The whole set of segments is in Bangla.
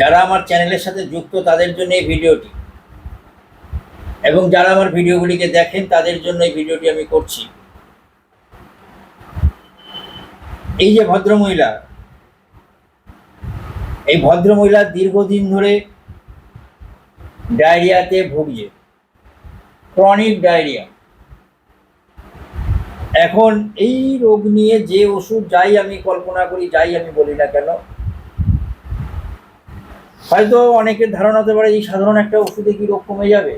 যারা আমার চ্যানেলের সাথে যুক্ত, তাদের জন্য এই ভিডিওটি। এবং যারা আমার ভিডিওগুলিকে দেখেন, তাদের জন্য এই ভিডিওটি আমি করছি। এই যে ভদ্রমহিলা, এই ভদ্রমহিলা দীর্ঘদিন ধরে ডায়রিয়াতে ভুগছে। Chronic diarrhoea. এখন এই রোগ নিয়ে যে ওষুধ যাই আমি কল্পনা করি, যাই আমি বলি না কেন হয়তো অনেকের ধারণা হতে পারে এই সাধারণ একটা ওষুধে কি রোগ কমে যাবে।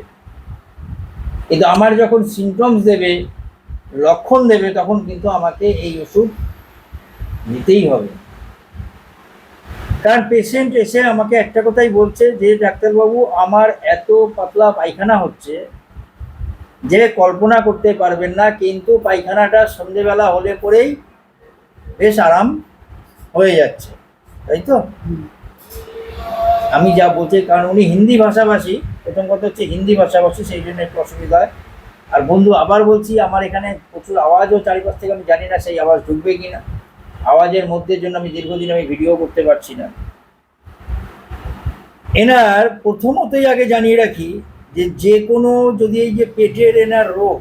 কিন্তু আমার যখন সিমটমস দেবে, লক্ষণ দেবে, তখন কিন্তু আমাকে এই ওষুধ নিতেই হবে। কারণ পেশেন্ট এসে আমাকে একটা কথাই বলছে যে, ডাক্তারবাবু, আমার এত পাতলা পায়খানা হচ্ছে যে কল্পনা করতে পারবেন না, কিন্তু পায়খানাটা সন্ধেবেলা হলে পরেই বেশ আরাম হয়ে যাচ্ছে। তাই তো? আমি যা বলছি, কারণ উনি হিন্দি ভাষাভাষী, প্রথম কথা হচ্ছে হিন্দি ভাষাভাষী, সেই জন্য একটু অসুবিধা হয়। আর বন্ধু, আবার বলছি, আমার এখানে প্রচুর আওয়াজও চারিপাশ থেকে, আমি জানি না সেই আওয়াজ ঢুকবে কি না আওয়াজের মধ্যে জন্য আমি দীর্ঘদিন আমি ভিডিও করতে পারছি না। এনার প্রথমতই আগে জানিয়ে রাখি যে যে কোনো যদি এই যে পেটের এনার রোগ,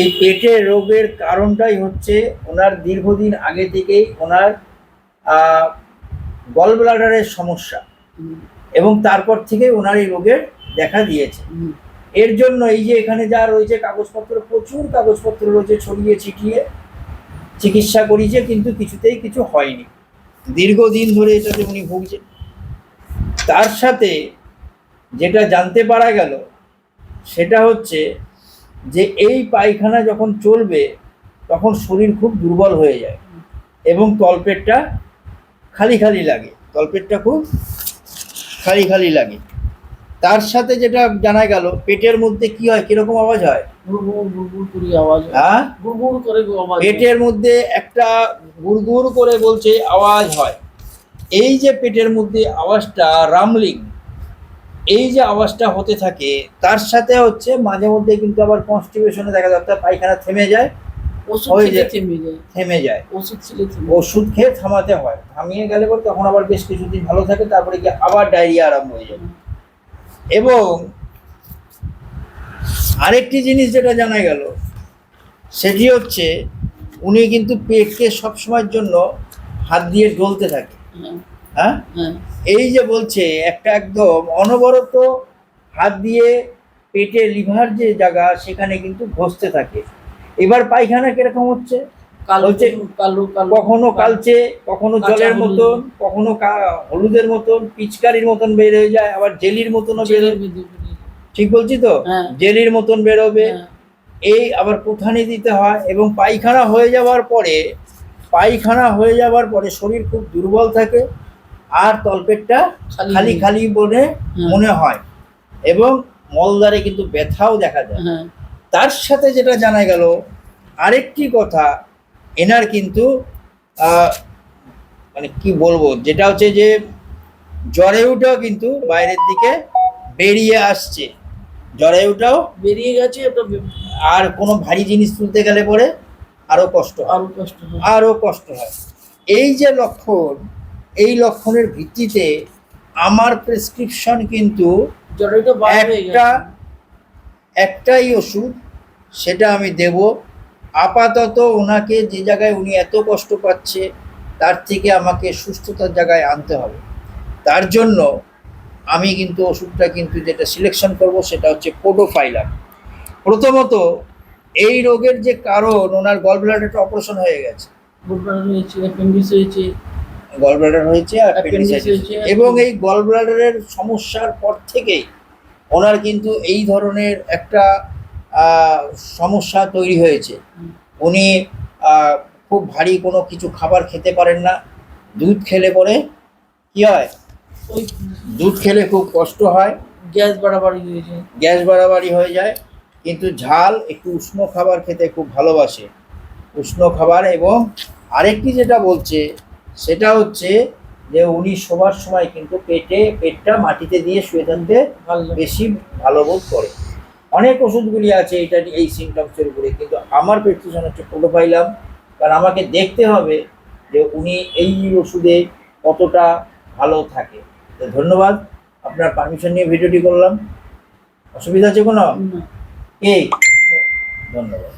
এই পেটের রোগের কারণটাই হচ্ছে ওনার দীর্ঘদিন আগে থেকেই ওনার গল ব্লাডারের সমস্যা। এবং তারপর থেকে ওনার এই রোগের দেখা দিয়েছে। এর জন্য এই যে এখানে যা রয়েছে কাগজপত্র, প্রচুর কাগজপত্র রয়েছে ছড়িয়ে ছিটিয়ে। চিকিৎসা করিয়েছে কিন্তু কিছুতেই কিছু হয়নি। দীর্ঘদিন ধরে এটাতে উনি ভুগছেন। তার সাথে যেটা জানতে পারা গেল, সেটা হচ্ছে যে এই পায়খানা যখন চলবে, তখন শরীর খুব দুর্বল হয়ে যায় এবং তলপেটটা খালি খালি লাগে। তলপেটটা খুব খালি খালি লাগে। তার সাথে যেটা জানা গেল পেটের মধ্যে কি হয় কীরকম আওয়াজ হয়। পেটের মধ্যে একটা গুড়গুড় করে বলছে আওয়াজ হয়। এই যে পেটের মধ্যে আওয়াজটা রামলিং এই যে আওয়াজটা হতে থাকে তার সাথে হচ্ছে মাঝে মধ্যে কিন্তু আবার কনস্টিপেশনে দেখা যাচ্ছে পায়খানা থেমে যায়। ওষুধ খেলে থেমে যায়। থেমে যায়। ওষুধ খেলে ওষুধ খেয়ে থামাতে হয়। থামিয়ে গেলে পর তখন আবার বেশ কিছুদিন ভালো থাকে তারপরে গিয়ে আবার ডায়রিয়া আরম্ভ হয়ে যায়। এবং আরেকটি জিনিস যেটা জানা গেল সেটি হচ্ছে উনি কিন্তু পেটকে সবসময়ের জন্য হাত দিয়ে ডলতে থাকে। হ্যাঁ, হ্যাঁ? হ্যাঁ। এই যে বলছে একটা একদম অনবরত হাত দিয়ে পেটে লিভার যে জায়গা সেখানে কিন্তু ঘষতে থাকে। এবার পায়খানা কীরকম হচ্ছে? কালো বলছে- কালো কালো কখনো কালচে। কখনো জলের মতন কখনো হলুদের মতন পিচকারির মতন বের হয়ে যায় আবার জেলির মতনও বের। ঠিক বলছি তো? হ্যাঁ। জেলির মতন বেরোবে হ্যাঁ, এই আবার কোথানি দিতে হয়? এবং পায়খানা হয়ে যাওয়ার পরে পায়খানা হয়ে যাওয়ার পরে শরীর খুব দুর্বল থাকে আর তলপেটটা খালি খালি বলে হ্যাঁ। মনে হয়। এবং মলদ্বারে কিন্তু ব্যথাও দেখা যায়। তার সাথে যেটা জানা গেল আরেকটি কথা এনার কিন্তু মানে কি বলব যেটা হচ্ছে যে জরায়ুটাও কিন্তু বাইরের দিকে বেরিয়ে আসছে। জরায়ুটাও বেরিয়ে গেছে আর কোনো ভারী জিনিস তুলতে গেলে পরে আরও কষ্ট হয়। আরও কষ্ট হয়। আরও কষ্ট হয়। এই যে লক্ষণ এই লক্ষণের ভিত্তিতে আমার প্রেসক্রিপশন কিন্তু একটা একটাই ওষুধ সেটা আমি দেব। আপাতত ওনাকে যে জায়গায় উনি এত কষ্ট পাচ্ছে তার থেকে আমাকে সুস্থতার জায়গায় আনতে হবে। তার জন্য আমি কিন্তু ওষুধটা কিন্তু যেটা সিলেকশন করব সেটা হচ্ছে পোডোফাইলার প্রথমত এই রোগের যে কারণ ওনার গল ব্লাডারটা অপারেশন হয়ে গেছে। গল ব্লাডার হয়েছে। এবং এই গল ব্লাডারের সমস্যার পর থেকেই ওনার কিন্তু এই ধরনের একটা সমস্যা তৈরি হয়েছে। উনি খুব ভারী কোনো কিছু খাবার খেতে পারেন না। দুধ খেলে পরে কি হয়? ওই দুধ খেলে খুব কষ্ট হয়। গ্যাস বাড়াবাড়ি হয়েছে গ্যাস বাড়াবাড়ি হয়ে যায়। কিন্তু ঝাল একটু উষ্ণ খাবার খেতে খুব ভালোবাসে। উষ্ণ খাবার এবং আরেকটি যেটা বলছে সেটা হচ্ছে যে উনি শোবার সময় কিন্তু পেটে পেটটা মাটিতে দিয়ে শুয়ে থাকতে বেশি ভালো বোধ করে। অনেক ওষুধগুলি আছে এটা এই সিমটমসের উপরে। কিন্তু আমার প্রেসক্রিপশন হচ্ছে ফটো পাইলাম কারণ আমাকে দেখতে হবে যে উনি এই ওষুধে কতটা ভালো থাকে। তো ধন্যবাদ আপনার পারমিশন নিয়ে ভিডিওটি করলাম। অসুবিধা আছে কোনো। এই ধন্যবাদ।